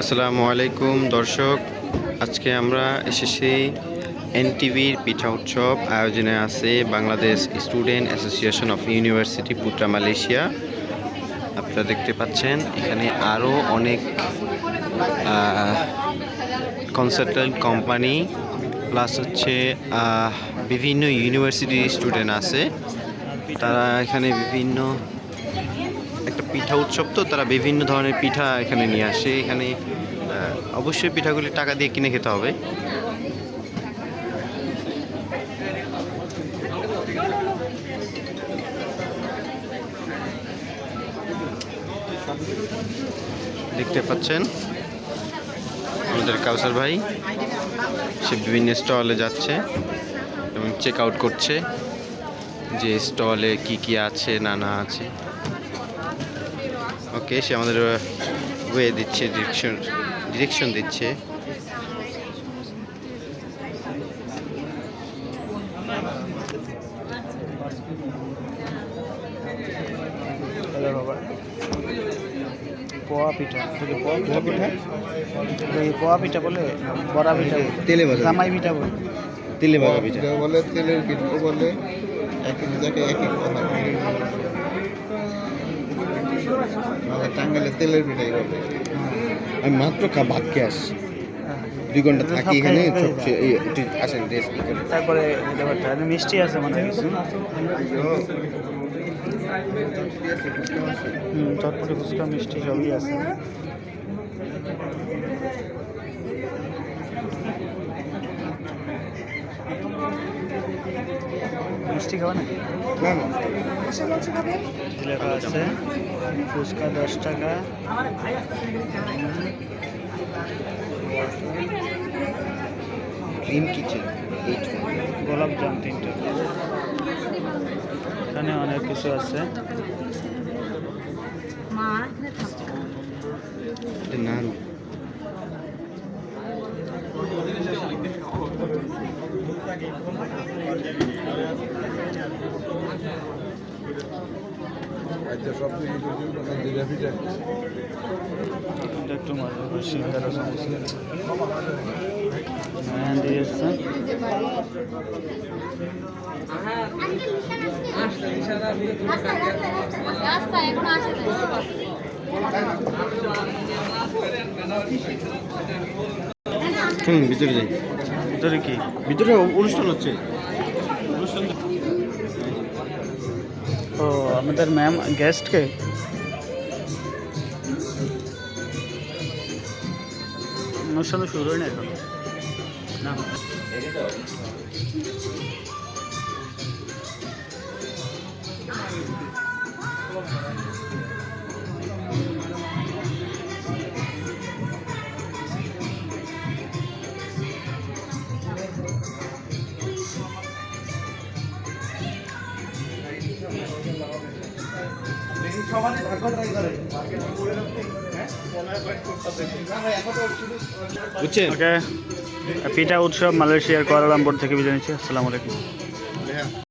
আসসালামু আলাইকুম, দর্শক। আজকে আমরা এসেছি এনটিভির পিঠা উৎসব আয়োজনে আছে Bangladesh student association of university Putra Malaysia. আপনারা দেখতে পাচ্ছেন, এখানে আরও অনেক কনসালটেন্ট কোম্পানি প্লাস হচ্ছে বিভিন্ন ইউনিভার্সিটির স্টুডেন্ট আছে। তারা এখানে বিভিন্ন একটা পিঠা উৎসব তো, তারা বিভিন্ন ধরনের পিঠা এখানে নিয়ে আসে। এখানে অবশ্যই পিঠাগুলি টাকা দিয়ে কিনে খেতে হবে। দেখতে পাচ্ছেন আমাদের কাউসার ভাই। সে বিভিন্ন স্টলে যাচ্ছে এবং চেক আউট করছে যে স্টলে কি কি আছে, না না আছে। ওকে সে আমাদের ওয়ে দিচ্ছে ডিরেকশন ডিরেকশন দিচ্ছে। পোয়া পিঠা পোয়া পিঠা পিঠা এই পোয়া পিঠা বলে বড়া পিঠা তেলে। জামাই পিঠা বলে। তেলে বলে তেলের পিঠা বলে এক এক জায়গায় এক এক কথা আমাদের টাঙ্গাইলে তেলের পিঠাই বলে আমি মাত্র ভাত খেয়ে আসছি। দুই ঘণ্টা থাকি এখানে আসেন রেস্ট তারপরে মিষ্টি আছে মানে কিছু? চটপটি ফুচকা মিষ্টি সবই আছে। মিষ্টি খাবে নাকি? লেখা আছে ফুচকা দশ টাকা। ক্রিম কিচেন গোলাপ জাম তিনটে। এখানে অনেক কিছু আছে। নাড়ু আচ্ছা সব থেকে জিরা পিঠা একটু সমস্যা শুনুন ভিতরে যাই। ভিতরে কি? ভিতরে অনুষ্ঠান হচ্ছে। ও আমাদের ম্যাম গেস্টকে অনুষ্ঠান শুরু হয়নি এখন। না। বুঝছেন? ওকে। পিঠা উৎসব মালয়েশিয়ার কোয়ালালামপুর থেকে বিজয় নিচ্ছি। আসসালামু আলাইকুম।